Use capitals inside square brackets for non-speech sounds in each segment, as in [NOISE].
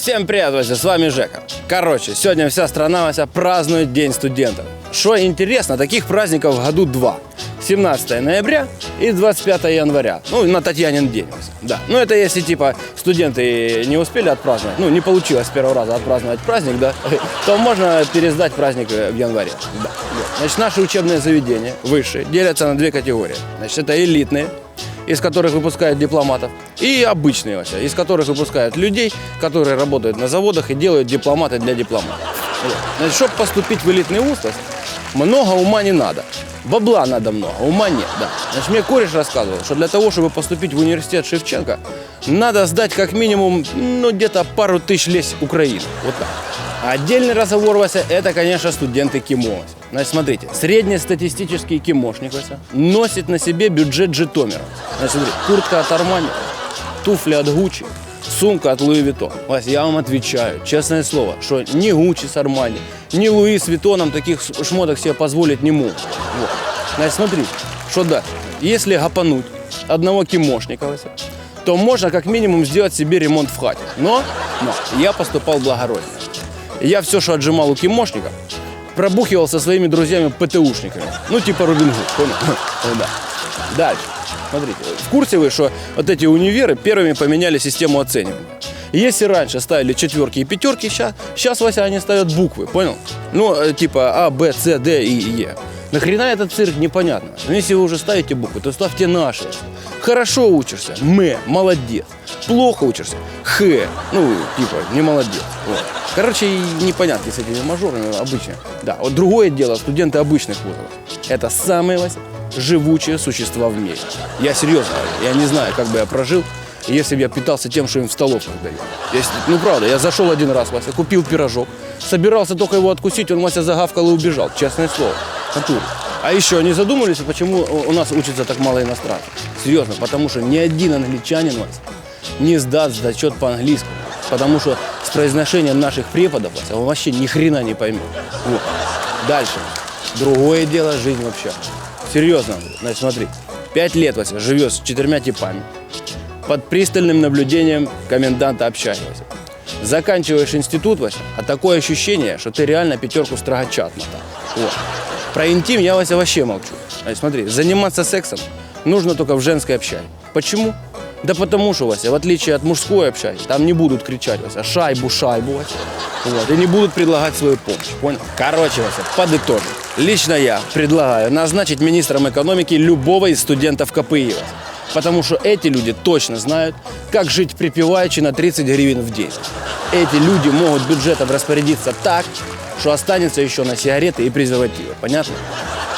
Всем привет, Вася, с вами Жека. Короче, сегодня вся страна, Вася, празднует День студентов. Что интересно, таких праздников в году два. 17 ноября и 25 января. Ну, на Татьянин день. Да. Ну, это если, типа, студенты не успели отпраздновать, ну, не получилось с первого раза отпраздновать праздник, да, [LAUGHS] то можно пересдать праздник э, в январе. Да. Значит, наши учебные заведения, высшие, делятся на две категории. Значит, это элитные, из которых выпускают дипломатов, и обычные, Вася, из которых выпускают людей, которые работают на заводах и делают дипломаты для дипломатов. Значит, чтобы поступить в элитный вуз, много ума не надо. Бабла надо много, ума нет, да. Значит, мне кореш рассказывал, что для того, чтобы поступить в университет Шевченко, надо сдать как минимум, ну, где-то пару тысяч лезь Украины. Вот так. Отдельный разговор, Вася, это, конечно, студенты КИМО. Значит, смотрите, среднестатистический кимошник, Вася, носит на себе бюджет Житомира. Значит, смотри, куртка от Армани, туфли от Гуччи, сумка от Луи Виттон. Вася, я вам отвечаю, честное слово, что ни Гуччи с Армани, ни Луи с Виттоном таких шмоток себе позволить не могут. Вот. Значит, смотри, что дальше. Если гапануть одного кимошника, Вася, то можно как минимум сделать себе ремонт в хате. Но, но я поступал благородно. Я все, что отжимал у кимошника, пробухивал со своими друзьями-ПТУшниками. Ну, типа Робин Гуд, понял? [LAUGHS] Да. Дальше. Смотрите, в курсе вы, что вот эти универы первыми поменяли систему оценивания? Если раньше ставили четверки и пятерки, сейчас, сейчас Вася, они ставят буквы, понял? Ну, э, типа А, Б, С, Д и Е. Нахрена этот цирк, непонятно. Но если вы уже ставите буквы, то ставьте наши. Хорошо учишься, М, молодец. Плохо учишься, Х, ну, типа, не молодец. Вот. Короче, непонятки с этими мажорами обычно. Да, вот другое дело, студенты обычных вузов. Это самые живучие существа в мире. Я серьезно, я не знаю, как бы я прожил, если бы я питался тем, что им в столовках дают. Ну, правда, я зашел один раз, Вася, купил пирожок, собирался только его откусить, он, Вася, загавкал и убежал, честное слово. Натуре. А еще не задумывались, почему у нас учится так мало иностранцев? Серьезно, потому что ни один англичанин, Вася, не сдаст зачет по-английскому. Потому что с произношением наших преподов Вася, он вообще ни хрена не поймет. Вот. Дальше. Другое дело жизнь вообще. Серьезно, значит, смотри. Пять лет, Вася, живешь с четырьмя типами. Под пристальным наблюдением коменданта общаги, Вася. Заканчиваешь институт, Вася, а такое ощущение, что ты реально пятерку строгача отмотал. Вот. Про интим я, Вася, вообще молчу. Значит, смотри, заниматься сексом нужно только в женской общаге. Почему? Да потому что, Вася, в отличие от мужской общаги, там не будут кричать, Вася, шайбу, шайбу, Вася. Вот, и не будут предлагать свою помощь, понял? Короче, Вася, подытожим. Лично я предлагаю назначить министром экономики любого из студентов КПИ. Потому что эти люди точно знают, как жить припеваючи на 30 гривен в день. Эти люди могут бюджетом распорядиться так, что останется еще на сигареты и презервативы. Понятно?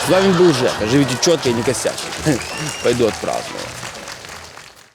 С вами был Жека. Живите четко и не косячьте. [LAUGHS] Пойду отпраздную.